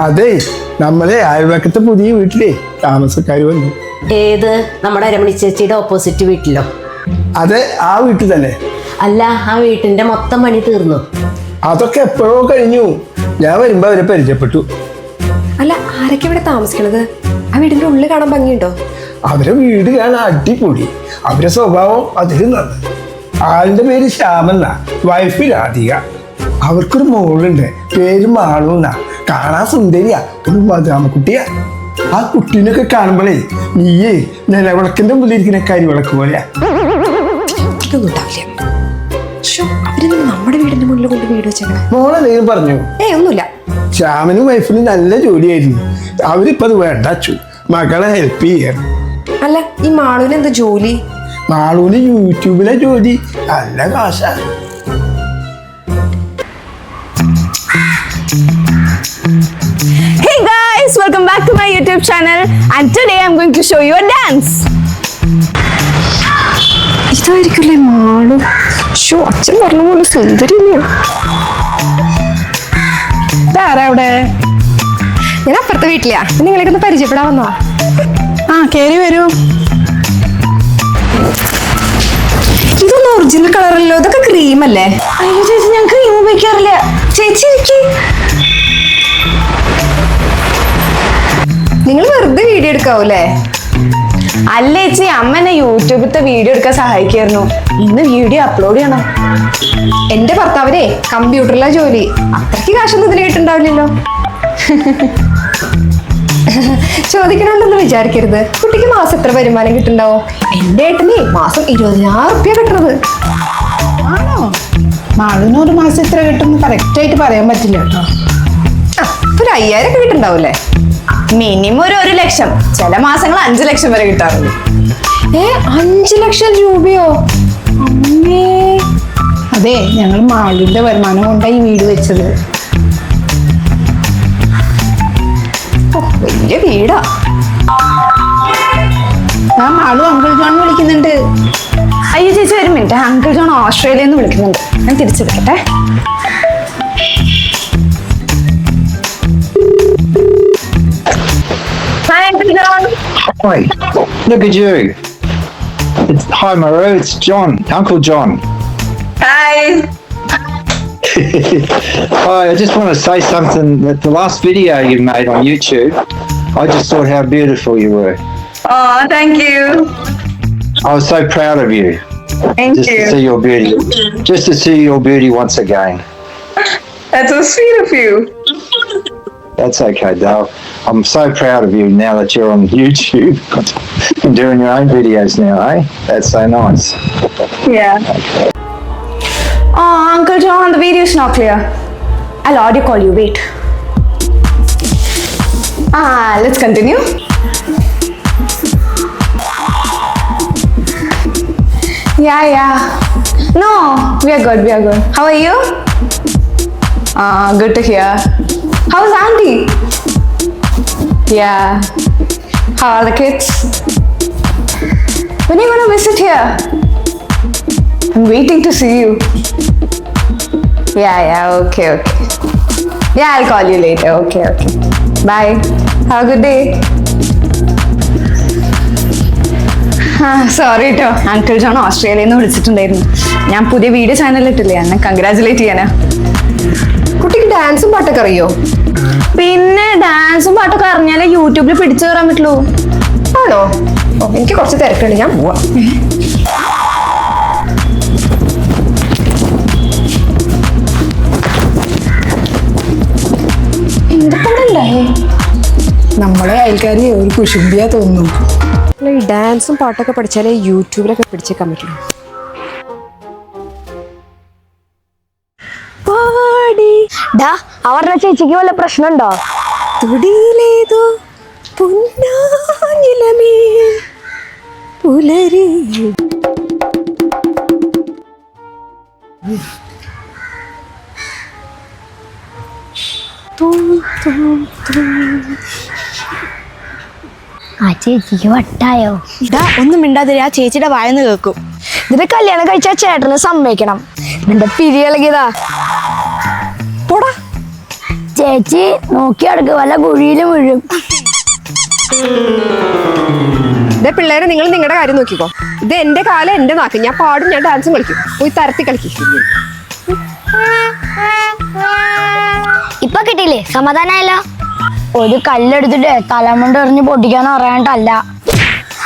അതെ നമ്മളെ അയൽവക്കത്തെ പുതിയ വീട്ടിലേ താമസക്കാർ വന്നു. ഏത്? നമ്മുടെ രമണി ചേച്ചിയുടെ ഓപ്പോസിറ്റ് വീട്ടിലോ? അതെ ആ വീട്ടിൽ തന്നെ. അല്ല ആ വീട്ടിന്റെ മൊത്തം പണി തീർന്നു. അതൊക്കെ എപ്പോഴോ കഴിഞ്ഞു. ഞാൻ വരുമ്പോ അവരെ പരിചയപ്പെട്ടു. അല്ല ആരൊക്കെ ഇവിടെ താമസിക്കണത്? ആ വീടിന്റെ ഉള്ളിൽ കാണാൻ ഭംഗിയുണ്ടോ? അവരെ വീട് കാണാൻ അടിപൊളി. അവരെ സ്വഭാവം അതിൽ നന്ന് ആളിന്റെ പേര് ശ്യാമെന്ന വൈഫിൽ രാധിക അവർക്കൊരു മോളുണ്ട്. പേരും മാളൂന്ന കാണാൻ സുന്ദരിയാ. ഒരു മധുരാമക്കുട്ടിയാ ആ കുട്ടീനൊക്കെ കാണുമ്പോഴേ നീയേ നിലവിളക്കിന്റെ മുന്നിലിരിക്കുന്ന കരിവിളക്ക് പോലെയാ. നമ്മുടെ വീടിന്റെ മുന്നിൽ കൊണ്ട് വീട് വെച്ചേക്കണേ. മോളെന്തെങ്കിലും പറഞ്ഞു. ഏ ഒന്നുമില്ല. ശ്യാമനും വൈഫിനും നല്ല ജോലിയായിരുന്നു. അവരിപ്പത് വേണ്ടച്ചു. മകളെ ഹെൽപ്പ് ചെയ്യാൻ അല്ല ഈ മാളൂന് എന്താ ജോലി? മാളൂന് യൂട്യൂബിലെ ജോലി. നല്ല കാശാ. Hey guys, welcome back to my YouTube channel. And today I'm going to show you a dance. ഇതായിരിക്കില്ലേ മാളു? ഷോ അച്ഛൻ പറഞ്ഞ പോലെ സുന്ദരിയാ ഇതാരാ അവിടെ? ഞാൻ അപ്പുറത്തെ വീട്ടിലാ. നിങ്ങളെ ഒന്ന് പരിചയപ്പെടാൻ വന്നോ? ആ കേറി വരൂ. ഇതൊന്നും ഒറിജിനൽ കളറല്ലോ ഇതൊക്കെ ക്രീം അല്ലേ? അയ്യോ ചേച്ചി ഞാൻ ക്രീം ഉപയോഗിക്കാറില്ല. ചേച്ചി ഇരിക്കി നിങ്ങൾ വെറുതെ വീഡിയോ എടുക്കാവൂലേ അല്ല ചേച്ചി അമ്മ എന്നെ യൂട്യൂബിലത്തെ വീഡിയോ എടുക്കാൻ സഹായിക്കായിരുന്നു. ഇന്ന് വീഡിയോ അപ്ലോഡ് ചെയ്യണം. എന്റെ ഭർത്താവിനെ കമ്പ്യൂട്ടറിലാ ജോലി. അത്രയ്ക്ക് കാശൊന്നും ഇതിന് കിട്ടുണ്ടാവില്ലല്ലോ ചോദിക്കണമെന്നൊന്നും വിചാരിക്കരുത്. കുട്ടിക്ക് മാസം എത്ര വരുമാനം കിട്ടുണ്ടാവോ എന്റെ ഏട്ടനെ മാസം ഇരുപതിനായിരം റുപ്യ കിട്ടുന്നത് ആണോ? മാളിന് ഒരു മാസം ഇത്ര കിട്ടും കറക്റ്റ് ആയിട്ട് പറയാൻ പറ്റില്ല കേട്ടോ. ഒരു അയ്യായിരം ഒക്കെ കിട്ടുണ്ടാവൂലേ മിനിമം ഒരു ഒരു ലക്ഷം. ചില മാസങ്ങൾ അഞ്ചു ലക്ഷം വരെ കിട്ടാറുണ്ട് ഏ അഞ്ചു ലക്ഷം രൂപയോ? അമ്മേ. അതെ ഞങ്ങൾ മാളിന്റെ വരുമാനം കൊണ്ടാണ് ഈ വീട് വെച്ചത്. ഓ, വലിയ വീടാ. ആ മാളു അങ്കിൾ ജോൺ വിളിക്കുന്നുണ്ട്. അയ്യോ ചേച്ചി ഒരു മിനിറ്റ് അങ്കിൾ ജോൺ ഓസ്ട്രേലിയയിൽ നിന്ന് വിളിക്കുന്നുണ്ട് ഞാൻ തിരിച്ചെടുക്കട്ടെ Hi, Uncle John. Hi, look at you. It's, hi, Maru. It's John, Uncle John. Hi. Hi, I just want to say something. That the last video you made on YouTube, I just thought how beautiful you were. Oh, thank you. I was so proud of you. Thank Just to see your beauty. Just to see your beauty once again. That's so sweet of you. That's okay, Dale. I'm so proud of you now that you're on YouTube and doing your own videos now, eh? That's so nice. Yeah. Oh, Uncle John, the video is not clear. I'll audio call you. Wait. Ah, let's continue. Yeah, yeah. No, we are good. We are good. How are you? Ah, good to hear. How's Auntie? Yeah. How are the kids? When are you gonna visit here? I'm waiting to see you. Yeah, yeah, okay, okay. Yeah, I'll call you later. Okay, okay. Bye. Have a good day. Sorry കേട്ടോ uncle John ഓസ്ട്രേലിയയിൽ നിന്ന് വിളിച്ചിട്ടുണ്ടായിരുന്നു. ഞാൻ പുതിയ video channel ഇട്ടില്ലേ? എന്നെ congratulate ചെയ്യാനാ. കുട്ടിക്ക് ഡാൻസും പാട്ടൊക്കെ അറിയോ? പിന്നെ ഡാൻസും പാട്ടൊക്കെ അറിഞ്ഞാലേ യൂട്യൂബിൽ പിടിച്ചു കയറാൻ പറ്റുള്ളൂ. ആണോ? ഓ എനിക്ക് കുറച്ച് തിരക്കുണ്ട്. ഞാൻ പോവാം. നമ്മളെ അയൽക്കാരി ഒരു കുഷുമ്പിയാ തോന്നുന്നു. അല്ല, ഈ ഡാൻസും പാട്ടൊക്കെ പഠിച്ചാലേ യൂട്യൂബിലൊക്കെ പിടിച്ചേക്കാൻ പറ്റുള്ളൂ അവരുടെ ചേച്ചിക്ക് വല്ല പ്രശ്നമുണ്ടോ? തുടിയിലേതോ പൊന്നാനിലമേ പുലരി. ആ ചേച്ചിക്ക് വട്ടായോ? ഇതാ ഒന്നും മിണ്ടാതിരി ആ ചേച്ചിയുടെ വായന്ന് കേൾക്കും. ഇതിന്റെ കല്യാണം കഴിച്ച ചേട്ടനെ സമ്മതിക്കണം. നിന്റെ പിരിയളകിതാ പോടാ. ചേച്ചി നോക്കി അടുക്ക് വല്ല കുഴിയിലും വീഴും ഇതേ പിള്ളേരെ നിങ്ങൾ നിങ്ങളുടെ കാര്യം നോക്കിക്കോ. ഇത് എന്റെ കാലം എന്റെ നാക്ക് ഞാൻ പാടും ഞാൻ ഡാൻസും കളിക്കും. പോയി തരത്തി കളിക്കും. ഇപ്പൊ കിട്ടിയില്ലേ? സമാധാനായല്ലോ? ഒരു കല്ലെടുത്തിട്ട് തലമുണ്ട് എറിഞ്ഞ് പൊട്ടിക്കാൻ അറിയാണ്ടല്ല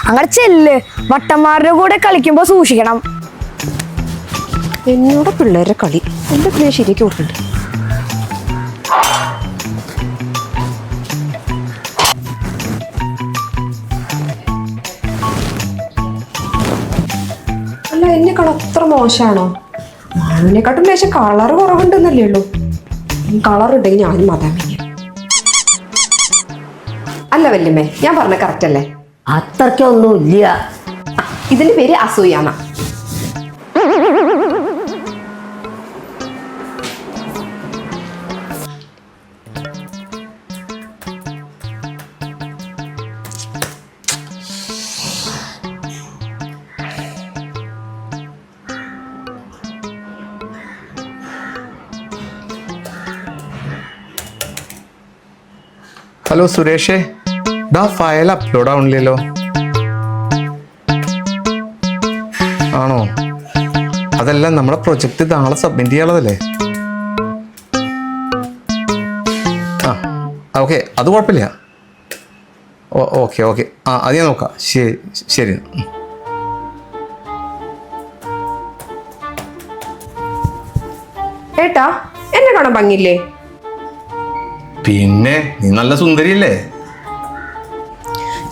അങ്ങനെ ചെല്ല്. വട്ടന്മാരുടെ കൂടെ കളിക്കുമ്പോ സൂക്ഷിക്കണം. എന്നോട് പിള്ളേരുടെ കളി. എന്റെ പിള്ളേർ ശരിയാക്കി കൊടുക്കണ്ട്. അല്ല എന്നെ കള അത്ര മോശമാണോ മാനുവിനെക്കാട്ടും ലേശം കളർ കുറവുണ്ടെന്നല്ലേ ഉള്ളൂ. കളർ ഉണ്ടെങ്കിൽ ഞാനും മതാൻ അല്ല വല്യമ്മേ ഞാൻ പറഞ്ഞ കറക്റ്റ് അല്ലേ? അത്രയ്ക്കൊന്നും ഇല്ല. ഇതിന്റെ പേര് അസൂയാന്ന ഹലോ സുരേഷേ. ഡാ ഫയൽ അപ്ലോഡ് ആവണില്ലല്ലോ. ആണോ? അതല്ല നമ്മുടെ പ്രൊജക്റ്റ് നാളെ സബ്മിറ്റ് ചെയ്യാനുള്ളതല്ലേ? ആ ഓക്കെ അത് കുഴപ്പമില്ല. ഓക്കെ ഓക്കെ ആ അത് ഞാൻ നോക്കാം. ശരി ശരി. ഏട്ടാ എന്നെ കാണാൻ ഭംഗിയില്ലേ? പിന്നെ നീ നല്ല സുന്ദരിയല്ലേ?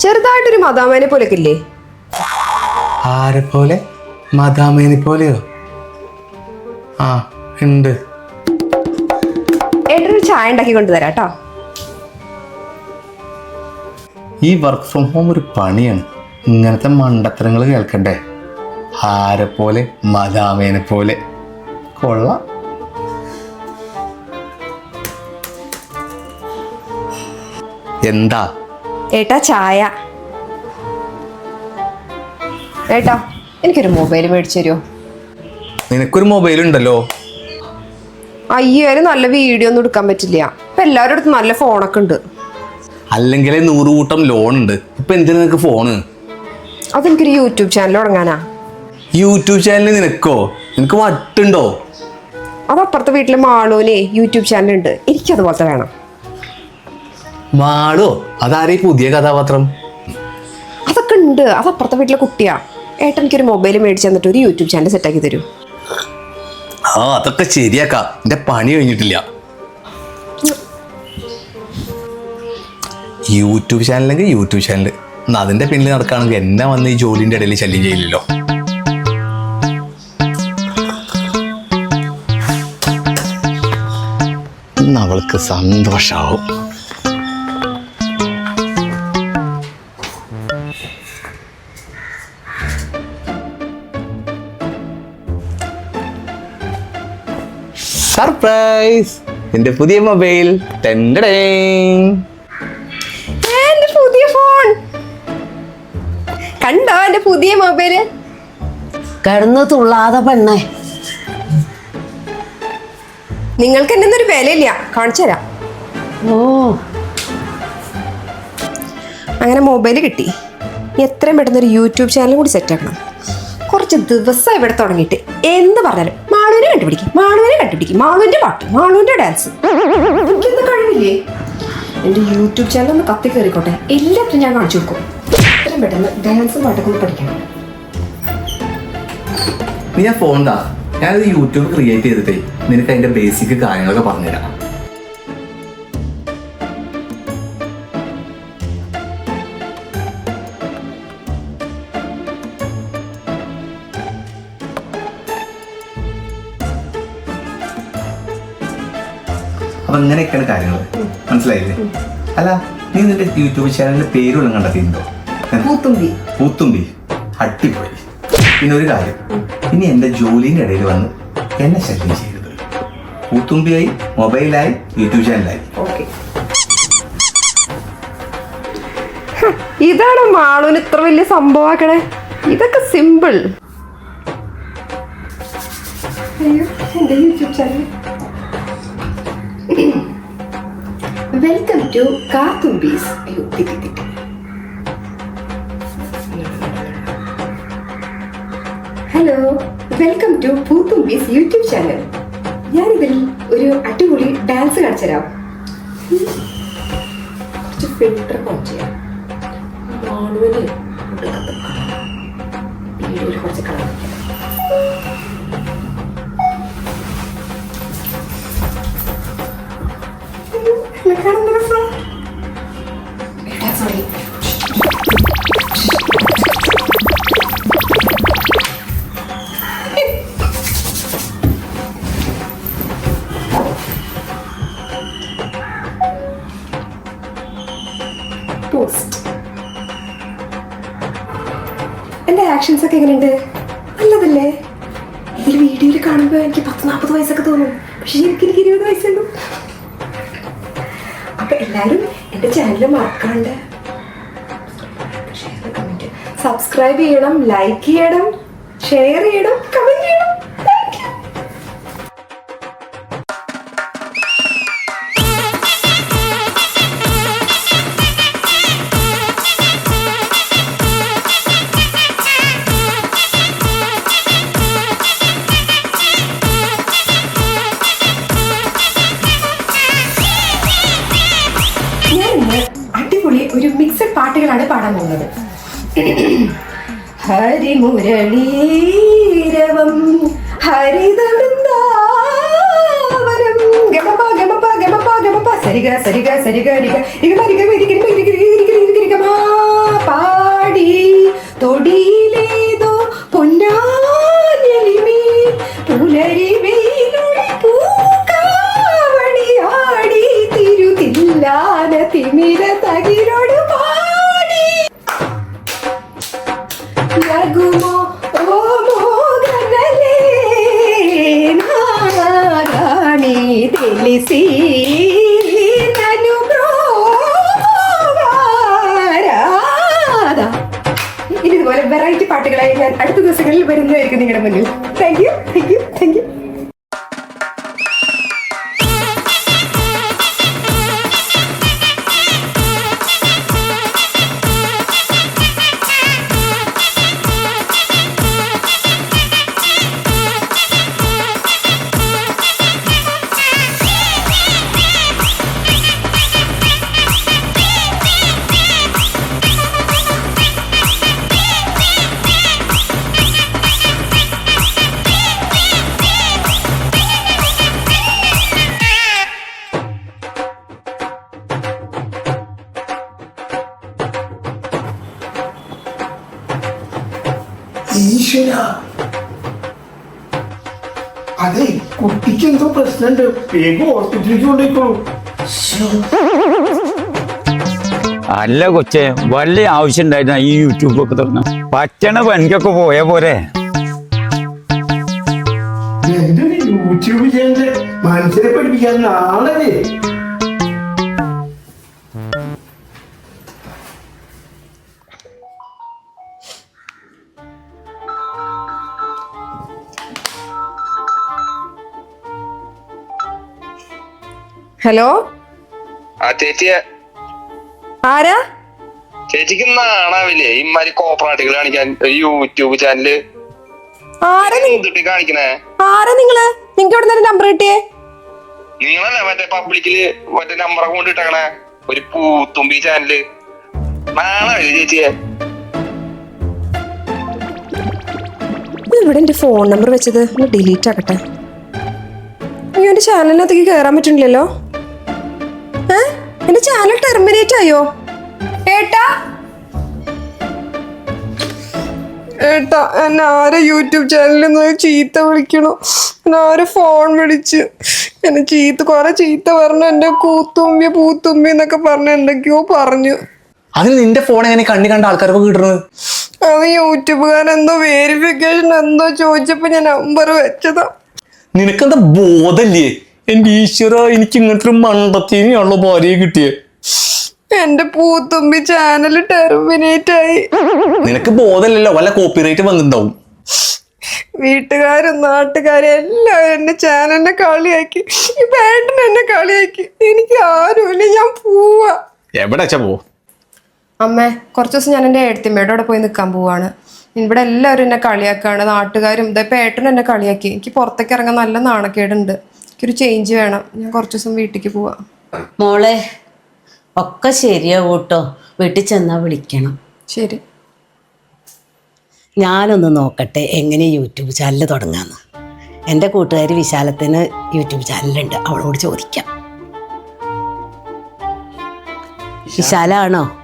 ചെറുതായിട്ടൊരു മദാമേനെ പോലെ ഇല്ലേ ആരെ പോലെ? മദാമേനെ പോലെയോ? ആ ഉണ്ട്. ഏട്ടനൊരു ചായ ഉണ്ടാക്കി കൊണ്ടുതരാം കേട്ടോ ഈ വർക്ക് ഫ്രം ഹോം ഒരു പണിയാണ്. ഇങ്ങനത്തെ മണ്ടത്തരങ്ങൾ കേൾക്കണ്ടേ? ആരെ പോലെ? മദാമേനെ പോലെ. കൊള്ള. എന്താ? ഏട്ടാ ചായ. ഏട്ടാ എനിക്കൊരു മൊബൈൽ മേടിച്ചു തരുമോ നിനക്കൊരു മൊബൈൽ ഉണ്ടല്ലോ. അയ്യോ നല്ല വീഡിയോ ഒന്നും എടുക്കാൻ പറ്റില്ല. ഇപ്പൊ എല്ലാവരുടെ അടുത്തും നല്ല ഫോണൊക്കെ ഉണ്ട്. അല്ലെങ്കിൽ നൂറ് കൂട്ടം ലോൺ ഉണ്ട്. ഇപ്പൊ എന്തിനാ നിനക്ക് ഫോണ് അതെനിക്കൊരു യൂട്യൂബ് ചാനൽ തുടങ്ങാനാ. യൂട്യൂബ് ചാനൽ നിനക്കോ? നിനക്ക് വട്ടുണ്ടോ? അതപ്പുറത്തെ വീട്ടിലെ മാളൂനെ യൂട്യൂബ് ചാനൽ ഉണ്ട്. എനിക്കതുപോലത്തെ വേണം. മാളോ അതാരെ പുതിയ കഥാപാത്രം? അതൊക്കെ ഉണ്ട് അത് അപ്പുറത്തെ വീട്ടിലെ കുട്ടിയാ. ഏട്ടൻ എനിക്കൊരു മൊബൈൽ മേടിച്ചു തന്നിട്ട് ഒരു യൂട്യൂബ് ചാനൽ സെറ്റ് ആക്കി തരൂ. ആ അതൊക്കെ ശരിയാക്കാം. എന്റെ പണി കഴിഞ്ഞിട്ടില്ല. യൂട്യൂബ് ചാനലെങ്കിൽ യൂട്യൂബ് ചാനൽ എന്നാ അതിന്റെ പിന്നിൽ നടക്കുകയാണെങ്കിൽ എന്നെ വന്ന് ഈ ജോലിന്റെ ഇടയിൽ ശല്യം ചെയ്യില്ലല്ലോ. അവൾക്ക് സന്തോഷാവും. സർപ്രൈസ്. എന്റെ പുതിയ മൊബൈൽ. എന്റെ പുതിയ ഫോൺ. കണ്ടോ എന്റെ പുതിയ മൊബൈൽ കിടന്ന് തുള്ളാതെ പെണ്ണേ. നിങ്ങൾക്ക് എന്റെ ഒരു വിലയില്ല. കാണിച്ചു തരാം. ഓ. അങ്ങനെ മൊബൈൽ കിട്ടി. എത്രയും പെട്ടെന്ന് ഒരു യൂട്യൂബ് ചാനലും കൂടി സെറ്റ് ആക്കണം. കുറച്ച് ദിവസം ഇവിടെ തുടങ്ങിയിട്ട്. എന്ത് പറഞ്ഞാലും മാളുവിനെ കണ്ടുപിടിക്കും. മാളുവിനെ കണ്ടുപിടിക്കും. മാളുവിന്റെ പാട്ട് മാളുവിന്റെ ഡാൻസ് എനിക്കൊന്നും കഴിവില്ലേ? എന്റെ യൂട്യൂബ് ചാനൽ ഒന്ന് കത്തി കയറിക്കോട്ടെ എല്ലാത്തിനും ഞാൻ കാണിച്ചു കൊടുക്കും. എത്രയും പെട്ടെന്ന് ഡാൻസും പാട്ടൊക്കെ ഒന്ന് പഠിക്കണം. നീ ഞാൻ ഫോൺ ഞാനത് യൂട്യൂബ് ക്രിയേറ്റ് ചെയ്തിട്ടേ നിനക്ക് അതിന്റെ ബേസിക് കാര്യങ്ങളൊക്കെ പറഞ്ഞുതരാം. അപ്പൊ ഇങ്ങനെയൊക്കെയാണ് കാര്യങ്ങൾ മനസ്സിലായില്ലേ? അല്ല നീ നിന്റെ യൂട്യൂബ് ചാനലിന്റെ പേരുള്ള കണ്ടെത്തിയിട്ടുണ്ടോ? പൂത്തുമ്പി. പൂത്തുമ്പി. അടിപൊളി. പിന്നെ ഒരു കാര്യം. ഇനി എന്റെ ജോലിന്റെ ഇടയിൽ വന്ന് എന്നെ ശല്യം ചെയ്യരുത്. പൂത്തുമ്പിയായി മൊബൈലായി യൂട്യൂബ് ചാനലായി ഓക്കെ. ഇതാണ് മാളൂന് ഇത്ര വലിയ സംഭവമാക്കണേ ഇതൊക്കെ സിമ്പിൾ അയ്യോ എന്റെ YouTube channel welcome to Kathumbees അയ്യോ hello welcome to Poothumbees YouTube channel ഞാനിതിൽ ഒരു അടിപൊളി ഡാൻസ് കാണിച്ചുതരാം കുറച്ച് ഫിൽട്ടർ ഓൺ ചെയ്യാം. കുറച്ച് കളർ പോസ്റ്റ് എന്റെ ആക്ഷൻസ് ഒക്കെ എങ്ങനെയുണ്ട്? നല്ലതല്ലേ? ഇതിൽ വീഡിയോയിൽ കാണുമ്പോൾ എനിക്ക് പത്ത് നാൽപ്പത് വയസ്സൊക്കെ തോന്നും. പക്ഷെ എനിക്ക് എനിക്ക് ഇരുപത് വയസ്സുള്ളൂ അപ്പൊ എല്ലാരും എന്റെ ചാനൽ മറക്കാണ്ട്. സബ്സ്ക്രൈബ് ചെയ്യണം ലൈക്ക് ചെയ്യണം ഷെയർ ചെയ്യണം കമന്റ് സരിഗ സരിഗ സരിഗ രിഗ രിഗമ രിഗമ രിഗരിമ രിഗരി രിഗരി രിഗരിഗമാ പാടി തൊടിയിലേതോ വരുന്നതായിരിക്കും നിങ്ങളുടെ മുന്നിൽ. Thank you thank you thank you ഈശ്വര. അതെ കുട്ടിക്ക് എന്തോ പ്രശ്നമുണ്ട്. വേഗം ഹോസ്പിറ്റലിലേക്ക് കൊണ്ടുപോയിക്കോളൂ. അല്ല കൊച്ചെ വലിയ ആവശ്യം ഉണ്ടായിരുന്ന ഈ യൂട്യൂബ് ഒക്കെ തുറന്ന്. പറ്റണ പനിക്കൊക്കെ പോയ പോരെ. യൂട്യൂബ് ചെയ്യാൻ മനുഷ്യരെ പഠിപ്പിക്കാൻ നാളല്ലേ? ഹലോ? ആ ചേച്ചിയെ. ആരാ? ചേച്ചിക്ക് നാണാവില്ലേ ഇമാതിരി കോപ്പറാട്ടുകൾ കാണിക്കാൻ ഒരു യൂട്യൂബ് ചാനൽ. ആരാ നി- എന്തിട്ട് കാണിക്കണേ? ആരാ നിങ്ങൾ? നിങ്ങക്ക് എവിടെ നിന്ന് നമ്പർ കിട്ടിയേ? നിങ്ങളല്ലേ മറ്റേ പബ്ലിക്കിൽ മറ്റേ നമ്പറൊക്കെ കൊണ്ടിട്ടേക്കണേ? ഒരു പൂത്തുമ്പി ചാനൽ. നാണാവില്ലേ ചേച്ചിയെ. ഇവിടെ എന്റെ ഫോൺ നമ്പർ വെച്ചത്? ഒന്ന് ഡിലീറ്റ് ആക്കട്ടെ. അയ്യോ എന്റെ ചാനലിനകത്തേക്ക് കയറാൻ പറ്റുന്നില്ലല്ലോ എന്റെ ചാനൽ ടെർമിനേറ്റ് ആയോ? ഏട്ടാ? ഏട്ടാ എന്നെ ആരെ യൂട്യൂബ് ചാനലിൽ നിന്ന് ചീത്ത വിളിക്കണു? എന്നാരെ ആരെ ഫോൺ വിളിച്ച്? എന്നെ ചീത്ത കുറെ ചീത്ത പറഞ്ഞു എന്റെ കൂത്തുമ്പി പൂത്തുമ്പി എന്നൊക്കെ പറഞ്ഞ് എന്തൊക്കെയോ പറഞ്ഞു. അതിന് നിന്റെ ഫോൺ എങ്ങനെ കണ്ണി കണ്ട ആൾക്കാർക്ക് കിട്ടുന്നത് അത് യൂട്യൂബുകാരൻ എന്തോ വെരിഫിക്കേഷൻ എന്തോ ചോദിച്ചപ്പോ ഞാൻ നമ്പർ വെച്ചതാ. നിനക്കെന്താ ബോധല്ലേ എന്റെ ഈശ്വര എനിക്ക് ഇങ്ങനത്തെ ഒരു മണ്ടത്തിനെയാണല്ലോ ഭാര്യയെ കിട്ടിയേ. എന്റെ പൂത്തുമ്പി ചാനൽ ടെർമിനേറ്റ് ആയി. നിനക്ക് ബോധമില്ലല്ലോ വല്ല കോപ്പിറൈറ്റ് വന്നിട്ടുണ്ടാവും. വീട്ടുകാരും നാട്ടുകാരും എല്ലാവരും എന്നെ ചാനലിനെ കളിയാക്കി. ഈ ബാൻഡിനെ എന്നെ കളിയാക്കി. എനിക്ക് ആരുമില്ല ഞാൻ പോവാ. എവിടെ പോ? അമ്മേ കുറച്ച് ദിവസം ഞാൻ എന്റെ എഴുത്തിമ്മയുടെ അവിടെ പോയി നിൽക്കാൻ പോവാണ്. ഇവിടെ എല്ലാവരും എന്നെ കളിയാക്കാണ് നാട്ടുകാരും ഇതേ ഏട്ടനും എന്നെ കളിയാക്കി. എനിക്ക് പുറത്തേക്ക് ഇറങ്ങാൻ നല്ല നാണക്കേടുണ്ട്. എനിക്കൊരു ചേഞ്ച് വേണം. ഞാൻ കുറച്ച് ദിവസം വീട്ടിലേക്ക് പോവാം. മോളെ ഒക്കെ ശരിയാവും കേട്ടോ വീട്ടിൽ ചെന്നാ വിളിക്കണം. ശരി. ഞാനൊന്ന് നോക്കട്ടെ എങ്ങനെ യൂട്യൂബ് ചാനൽ തുടങ്ങാന്ന്. എന്റെ കൂട്ടുകാരി വിശാലത്തിന് യൂട്യൂബ് ചാനലുണ്ട്. അവളോട് ചോദിക്കാം. വിശാലാണോ?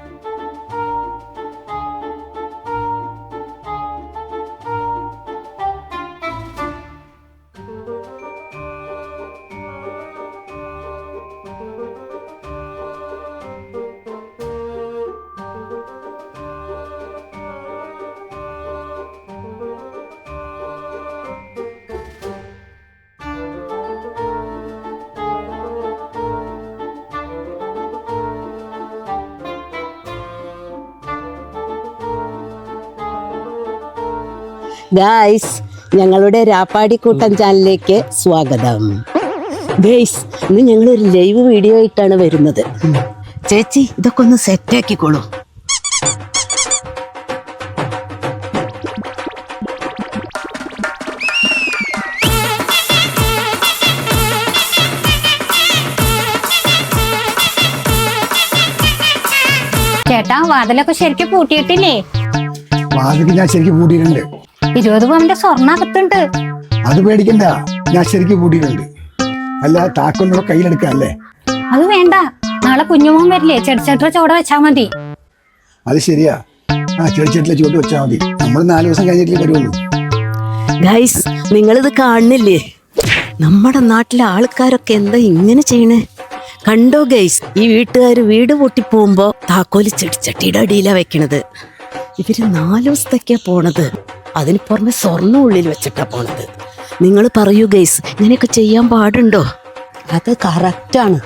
ഗായ്സ് ഞങ്ങളുടെ രാപ്പാടിക്കൂട്ടം ചാനലിലേക്ക് സ്വാഗതം. ഗൈസ് ഇന്ന് ഞങ്ങൾ ഒരു ലൈവ് വീഡിയോ ആയിട്ടാണ് വരുന്നത്. ചേച്ചി ഇതൊക്കെ ഒന്ന് സെറ്റാക്കിക്കോളൂ ചേട്ടാ വാതിലൊക്കെ ശരിക്കും പൂട്ടിയിട്ടില്ലേ? വാതിൽ ഞാൻ ശരിക്കും കൂട്ടിയിട്ടുണ്ട് ഇരുപത് പവന്റെ സ്വർണ അകത്തുണ്ട് അത് പേടിക്കണ്ട. ഞാൻ ശരിക്കും കൂട്ടിയിട്ടുണ്ട്. അല്ല താക്കോലിനോട് കയ്യിലെടുക്കല്ലേ അത് വേണ്ട. നാളെ കുഞ്ഞുമോൻ വരില്ലേ? ചെടിച്ചേട്ട ചോട വെച്ചാ മതി. അത് ശരിയാ. ആ ചെടിച്ചട്ടിലെ ചുവട് വെച്ചാ മതി. നമ്മൾ നാല് ദിവസം കഴിഞ്ഞിട്ടേ വരുള്ളൂ. ഗൈസ് നിങ്ങളിത് കാണുന്നില്ലേ? നമ്മുടെ നാട്ടിലെ ആൾക്കാരൊക്കെ എന്താ ഇങ്ങനെ ചെയ്യണേ? കണ്ടോ ഗൈസ് ഈ വീട്ടുകാർ വീട് പൊട്ടി പോകുമ്പോ താക്കോൽ ചെടിച്ചട്ടിയുടെ അടിയിലാ വെക്കണത്. ഇവർ നാല് ദിവസത്തേക്കാ പോണത്. അതിന് പുറമെ സ്വർണ ഉള്ളിൽ വെച്ചിട്ടാ പോണത്. നിങ്ങൾ പറയൂ ഗൈസ് ഇങ്ങനെയൊക്കെ ചെയ്യാൻ പാടുണ്ടോ? അത് കറക്റ്റാണ്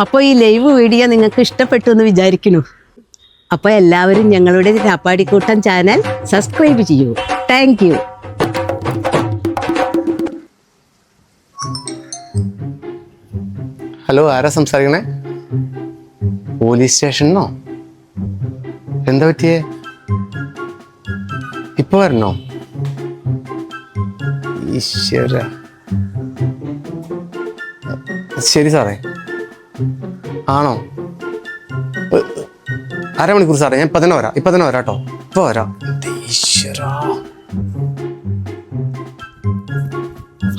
അപ്പോൾ ഈ ലൈവ് വീഡിയോ നിങ്ങൾക്ക് ഇഷ്ടപ്പെട്ടു എന്ന് വിചാരിക്കുന്നു. അപ്പോൾ എല്ലാവരും ഞങ്ങളുടെ രാപ്പാടിക്കൂട്ടം ചാനൽ സബ്സ്ക്രൈബ് ചെയ്യൂ. താങ്ക് യു ഹലോ ആരാ സംസാരിക്കണേ? പോലീസ് സ്റ്റേഷനോ എന്താ പറ്റിയേ? ഇപ്പൊ വരണോ? ഈശ്വര. ശരി സാറേ. ആണോ? അരമണിക്കൂർ സാറേ ഞാൻ ഇപ്പൊ തന്നെ വരാം. ഇപ്പൊ തന്നെ വരാട്ടോ ഇപ്പൊ വരാം. ഈശ്വര.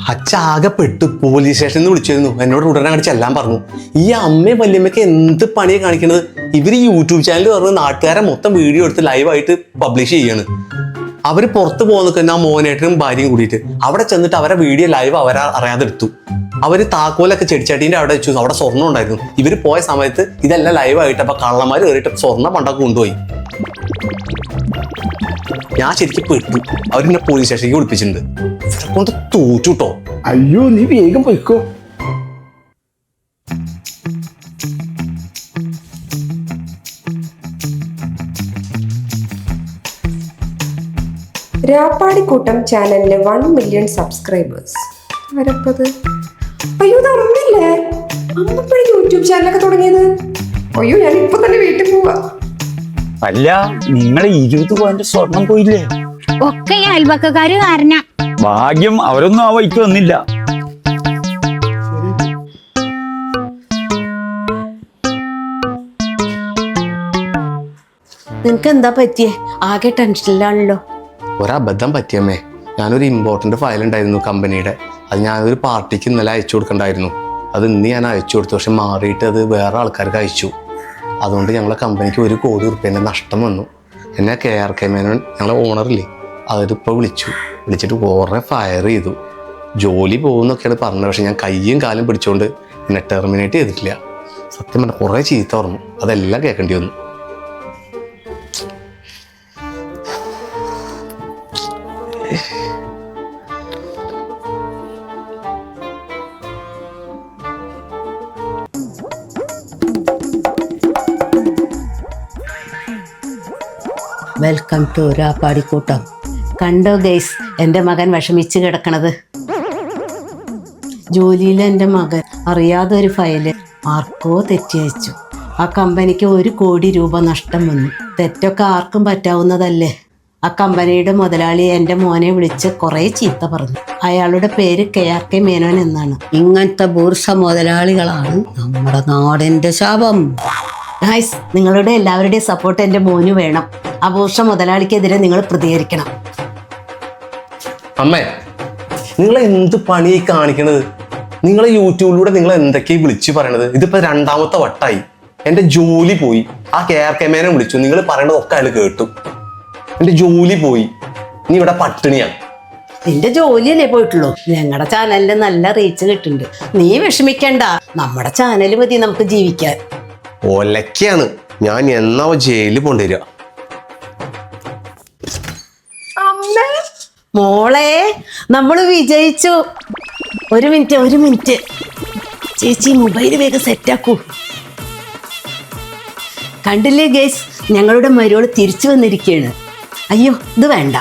അച്ചാകപ്പെട്ട് പെട്ടു. പോലീസ് സ്റ്റേഷനിൽ നിന്ന് വിളിച്ചിരുന്നു. എന്നോട് ഉടനെ അങ്ങോട്ട് ചെല്ലാൻ പറഞ്ഞു. ഈ അമ്മയും വല്യമ്മയ്ക്ക് എന്ത് പണിയാണ് കാണിക്കണത്? ഇവർ യൂട്യൂബ് ചാനൽ പറഞ്ഞ് നാട്ടുകാരെ മൊത്തം വീഡിയോ എടുത്ത് ലൈവായിട്ട് പബ്ലിഷ് ചെയ്യാണ്. അവർ പുറത്ത് പോകുന്ന നിൽക്കുന്ന ആ മോനേട്ടനും ഭാര്യയും കൂടിയിട്ട് അവിടെ ചെന്നിട്ട് അവരെ വീഡിയോ ലൈവ് അവരെ അറിയാതെ എടുത്തു അവർ താക്കോലൊക്കെ ചെടിച്ചട്ടീന്റെ അവിടെ വെച്ചു. അവിടെ സ്വർണം ഉണ്ടായിരുന്നു. ഇവർ പോയ സമയത്ത് ഇതെല്ലാം ലൈവായിട്ട് അപ്പോൾ കള്ളന്മാർ കയറിയിട്ട് സ്വർണം പണ്ടൊക്കെ കൊണ്ടുപോയി. ഞാൻ ശരിക്കും പെട്ടു. അവരെന്നെ പോലീസ് സ്റ്റേഷനിലേക്ക് വിളിപ്പിച്ചിട്ടുണ്ട്. കൊണ്ട് തോറ്റു കേട്ടോ അയ്യോ നീ വേഗം പോയിക്കോ. രാപ്പാടിക്കൂട്ടം ചാനലിന് വൺ മില്യൺ സബ്സ്ക്രൈബേഴ്സ് വരപ്പത് അയ്യോ ഇത് അമ്മയല്ലേ? അമ്മപ്പോഴും യൂട്യൂബ് ചാനലൊക്കെ തുടങ്ങിയത്? അയ്യോ ഞാൻ ഇപ്പൊ തന്നെ വീട്ടിൽ പോവാ. അല്ല നിങ്ങളെ ഇരുപത് പോയിന്റ് സ്വർണം പോയില്ലേ? ഒക്കെ ഈ അയൽവക്കക്കാര് കാരണ ഭാഗ്യം അവരൊന്നും ആ വഴിക്ക് വന്നില്ല. നിനക്ക് എന്താ പറ്റിയേ? ആകെ ടെൻഷനിലാണല്ലോ ഒരബദ്ധം പറ്റിയമ്മേ. ഞാനൊരു ഇമ്പോർട്ടന്റ് ഫയൽ ഉണ്ടായിരുന്നു കമ്പനിയുടെ അത് ഞാനൊരു പാർട്ടിക്ക് ഇന്നലെ അയച്ചു കൊടുക്കണ്ടായിരുന്നു. അത് ഇന്ന് ഞാൻ അയച്ചു കൊടുത്തു. പക്ഷെ മാറിയിട്ട് അത് വേറെ ആൾക്കാർക്ക് അയച്ചു. അതുകൊണ്ട് ഞങ്ങളെ കമ്പനിക്ക് ഒരു കോടി ഉറുപ്പേന്റെ നഷ്ടം വന്നു. എന്നെ കെ ആർ കെ മേനോൻ ഞങ്ങളെ ഓണറില്ലേ അവരിപ്പോൾ വിളിച്ചു. വിളിച്ചിട്ട് കുറേ ഫയർ ചെയ്തു. ജോലി പോകുന്നൊക്കെയാണ് പറഞ്ഞത്. പക്ഷെ ഞാൻ കയ്യും കാലും പിടിച്ചുകൊണ്ട് എന്നെ ടെർമിനേറ്റ് ചെയ്തിട്ടില്ല. സത്യം പറഞ്ഞാൽ കുറേ ചീത്ത പറഞ്ഞു അതെല്ലാം കേൾക്കേണ്ടി വന്നു. വെൽക്കം ടു ഒരാപ്പാടിക്കൂട്ടം കണ്ടോ ഗൈസ് എന്റെ മകൻ വിഷമിച്ച് കിടക്കണത്. ജോലിയിൽ എന്റെ മകൻ അറിയാതെ ഒരു ഫയൽ ആർക്കോ തെറ്റിയച്ചു ആ കമ്പനിക്ക് ഒരു കോടി രൂപ നഷ്ടം വന്നു. തെറ്റൊക്കെ ആർക്കും പറ്റാവുന്നതല്ലേ? ആ കമ്പനിയുടെ മുതലാളി എന്റെ മോനെ വിളിച്ച് കുറേ ചീത്ത പറഞ്ഞു. അയാളുടെ പേര് കെ ആർ കെ മേനോൻ എന്നാണ്. ഇങ്ങനത്തെ ബൂർഷ മുതലാളികളാണ് നമ്മുടെ നാടിന്റെ ശാപം. നിങ്ങളുടെ എല്ലാവരുടെയും സപ്പോർട്ട് എന്റെ മോന് വേണം. ബൂർഷ മുതലാളിക്കെതിരെ നിങ്ങൾ പ്രതികരിക്കണം. അമ്മേ നിങ്ങൾ എന്ത് പണി കാണിക്കണത്? നിങ്ങൾ യൂട്യൂബിലൂടെ നിങ്ങൾ എന്തൊക്കെയാ വിളിച്ചു പറയണത്? ഇതിപ്പോ രണ്ടാമത്തെ വട്ടായി. എന്റെ ജോലി പോയി. ആ കെ ആർ കെമേനെ വിളിച്ചു. നിങ്ങൾ പറയണതൊക്കെ അയാൾ കേട്ടു. എന്റെ ജോലി പോയി. നീ ഇവിടെ പട്ടിണിയാണ് നിന്റെ ജോലിയല്ലേ പോയിട്ടുള്ളൂ? ഞങ്ങളുടെ ചാനലിന് നല്ല റീച്ച് കിട്ടുന്നുണ്ട്. നീ വിഷമിക്കണ്ട. നമ്മുടെ ചാനൽ മതി നമുക്ക് ജീവിക്കാൻ. ഒലക്കാണ് ഞാൻ എന്നാ ജയിലിൽ കൊണ്ടുവരിക. മോളെ നമ്മൾ വിജയിച്ചു. ഒരു മിനിറ്റ് ഒരു മിനിറ്റ്. ചേച്ചി മൊബൈൽ വേഗം സെറ്റാക്കൂ കണ്ടില്ലേ ഗേസ്? ഞങ്ങളുടെ മരുവൾ തിരിച്ചു വന്നിരിക്കുകയാണ് അയ്യോ ഇത് വേണ്ട.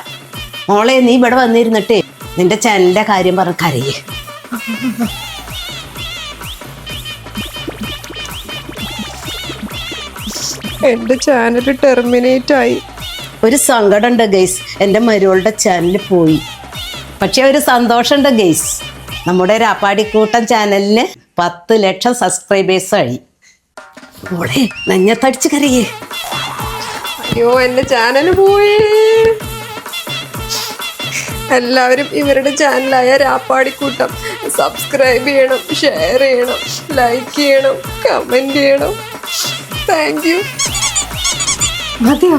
മോളെ നീ ഇവിടെ വന്നിരുന്നിട്ടേ നിന്റെ ചാനലിന്റെ കാര്യം പറഞ്ഞ് കരയേ. എന്റെ ചാനൽ ടെർമിനേറ്റ് ആയി. ഒരു സങ്കടമുണ്ട് ഗെയ്സ് എന്റെ മരുവളുടെ ചാനൽ പോയി. പക്ഷേ ഒരു സന്തോഷമുണ്ട് ഗെയ്സ് നമ്മുടെ രാപ്പാടിക്കൂട്ടം ചാനലിന് പത്ത് ലക്ഷം സബ്സ്ക്രൈബേഴ്സ് ആയി. മോളെ നഞ്ഞത്തടിച്ച് കറിയേ അയ്യോ എന്റെ ചാനൽ പോയി. എല്ലാവരും ഇവരുടെ ചാനലായ രാപ്പാടിക്കൂട്ടം സബ്സ്ക്രൈബ് ചെയ്യണം ഷെയർ ചെയ്യണം ലൈക്ക് ചെയ്യണം കമന്റ് ചെയ്യണം. താങ്ക് യു മതിയോ?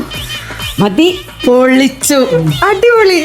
മതി. പൊളിച്ചു. അടിപൊളി!